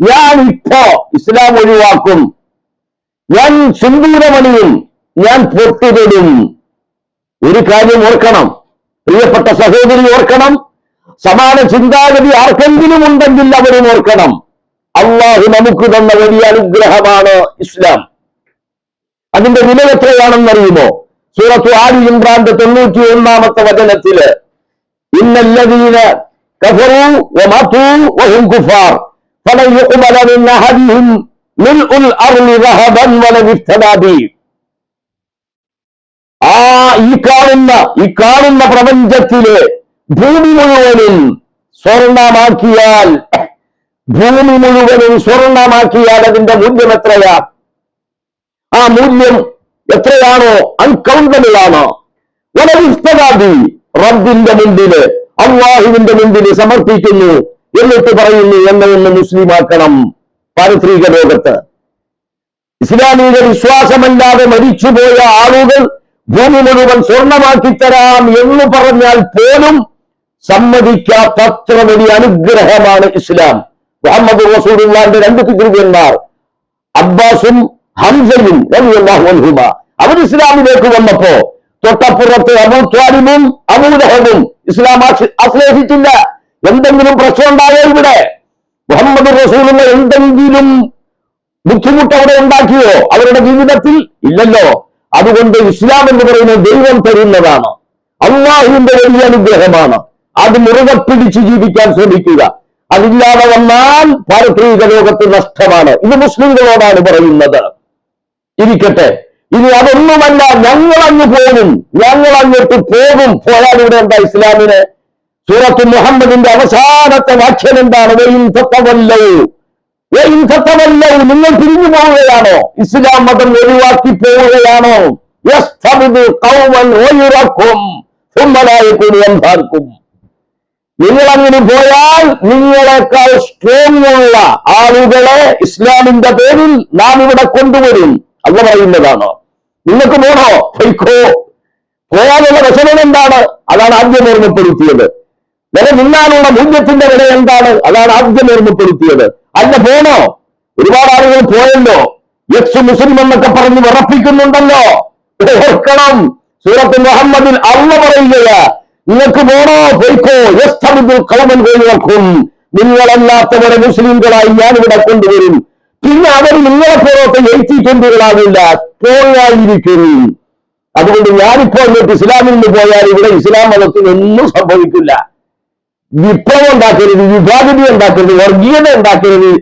ഞാൻ ഇപ്പോ ഇസ്ലാം ഒഴിവാക്കും. ഞാൻ സിന്ദൂരമണിയും ഞാൻ പൊട്ടുതൊടും ഒരു കാര്യം ഓർക്കണം. പ്രിയപ്പെട്ട സഹോദരി ഓർക്കണം. സമാന ചിന്താഗതി ആർക്കെങ്കിലും ഉണ്ടെങ്കിൽ അവരും ഓർക്കണം. അള്ളാഹു നമുക്ക് തന്ന വലിയ അനുഗ്രഹമാണ് ഇസ്ലാം. അതിന്റെ വില എത്രയാണെന്നറിയുമോ സൂറത്തു ആലി ഇമ്രാന്റെ തൊണ്ണൂറ്റി ഒന്നാമത്തെ വചനത്തിൽ ഇന്നല്ലതീന കഫറു വഹും കുഫാർ. فلن يقبل من أحدهم ملء الأرض ذهبا ولو افتدى به ആ ഈ കാണുന്ന ഈ കാണുന്ന പ്രപഞ്ചത്തിലെ ഭൂമി മുഴുവനും സ്വർണമാക്കിയാൽ ഭൂമി മുഴുവനും സ്വർണമാക്കിയാൽ അതിന്റെ മൂല്യം എത്രയാ ആ മൂല്യം എത്രയാണോ അൺകൗണ്ടബിൾ ആണ് വലവിസ്തകാതി റബ്ബിന്റെ മുമ്പില് അള്ളാഹുവിന്റെ മുമ്പിൽ സമർപ്പിക്കുന്നു എന്നിട്ട് പറയുന്നു എന്നെ ഒന്ന് മുസ്ലിമാക്കണം. പാരത്രിക ലോകത്ത്. ഇസ്ലാമിക വിശ്വാസമല്ലാതെ മരിച്ചുപോയ ആളുകൾ ഭൂമി മുഴുവൻ സ്വർണമാക്കി തരാം എന്ന് പറഞ്ഞാൽ പോലും സമ്മതിക്കാത്തത്ര വലിയ അനുഗ്രഹമാണ് ഇസ്ലാം. മുഹമ്മദ് റസൂലിന്റെ രണ്ട് പിതൃവന്മാർ അബ്ബാസും ഹംസയും അൻഹുമ. അവർ ഇസ്ലാമിലേക്ക് വന്നപ്പോ തൊട്ടപ്പുറത്ത് അബൂ ത്വാലിബും അബൂലഹബും ഇസ്ലാം ആശ്ലേഷിച്ചില്ല എന്തെങ്കിലും പ്രശ്നം ഉണ്ടായോ ഇവിടെ. മുഹമ്മദ് റസൂലുള്ള എന്തെങ്കിലും ബുദ്ധിമുട്ട് അവിടെ ഉണ്ടാക്കിയോ? അവരുടെ ജീവിതത്തിൽ ഇല്ലല്ലോ. അതുകൊണ്ട് ഇസ്ലാം എന്ന് പറയുന്നത് ദൈവം തരുന്നതാണ്. അള്ളാഹുവിന്റെ വലിയ അനുഗ്രഹമാണ്. അത് മുറുകെ പിടിച്ച് ജീവിക്കാൻ ശ്രമിക്കുക. അതില്ലാതെ വന്നാൽ പാരത്രിക ലോകത്ത് നഷ്ടമാണ്. ഇത് മുസ്ലിങ്ങളോടാണ് പറയുന്നത്. ഇരിക്കട്ടെ. ഇനി അതൊന്നുമല്ല ഞങ്ങൾ അങ്ങ് പോകും ഞങ്ങൾ അങ്ങോട്ട് പോകും പോയാൽ ഇവിടെ എന്താ ഇസ്ലാമിന്? സൂറത്ത് മുഹമ്മദിന്റെ അവസാനത്തെ വാക്യം എന്താണ്? നിങ്ങൾ പിരിഞ്ഞു പോവുകയാണോ? ഇസ്ലാം മതം ഒഴിവാക്കി പോവുകയാണോ ും? നിങ്ങൾ അങ്ങനെ പോയാൽ നിങ്ങളെക്കാൾ സ്ട്രോങ് ഉള്ള ആളുകളെ ഇസ്ലാമിന്റെ പേരിൽ നാം ഇവിടെ കൊണ്ടുവരും. അല്ല പറയുന്നതാണ്? നിങ്ങൾക്ക് പോണോ? പോയാലുള്ള വിഷമം എന്താണ്? അതാണ് ആദ്യം ഓർമ്മപ്പെടുത്തിയത്. വില നിന്നാലുള്ള മൂല്യത്തിന്റെ വില എന്താണ്? അതാണ് ആദ്യം ഓർമ്മപ്പെടുത്തിയത്. അല്ല പോണോ? ഒരുപാട് ആളുകൾ പോയല്ലോ. യക്ഷ മുസ്ലിം എന്നൊക്കെ പറഞ്ഞ് വിറപ്പിക്കുന്നുണ്ടല്ലോ. ഓർക്കണം. സൂറത്ത് മുഹമ്മദിൽ അള്ള പറയുകയാ നിങ്ങൾക്ക് പോണോ? പോയിക്കോ. യസ്തബിദുൽ കളമൻ കൊഴിവക്കും നിങ്ങളല്ലാത്തവരെ മുസ്ലിംകളായി ഞാൻ ഇവിടെ കൊണ്ടുവരും. പിന്നെ അവർ നിങ്ങളെ പോലത്തെ എയ്റ്റി ട്വന്റികളാകില്ല പോയായിരിക്കും. അതുകൊണ്ട് ഞാനിപ്പോ അങ്ങോട്ട് ഇസ്ലാമിൽ നിന്ന് പോയാൽ ഇവിടെ ഇസ്ലാം മതത്തിനൊന്നും സംഭവിക്കില്ല. വിപ്ലവം ഉണ്ടാക്കരുത് വിഭാഗതി ഉണ്ടാക്കരുത് വർഗീയത ഉണ്ടാക്കരുത്.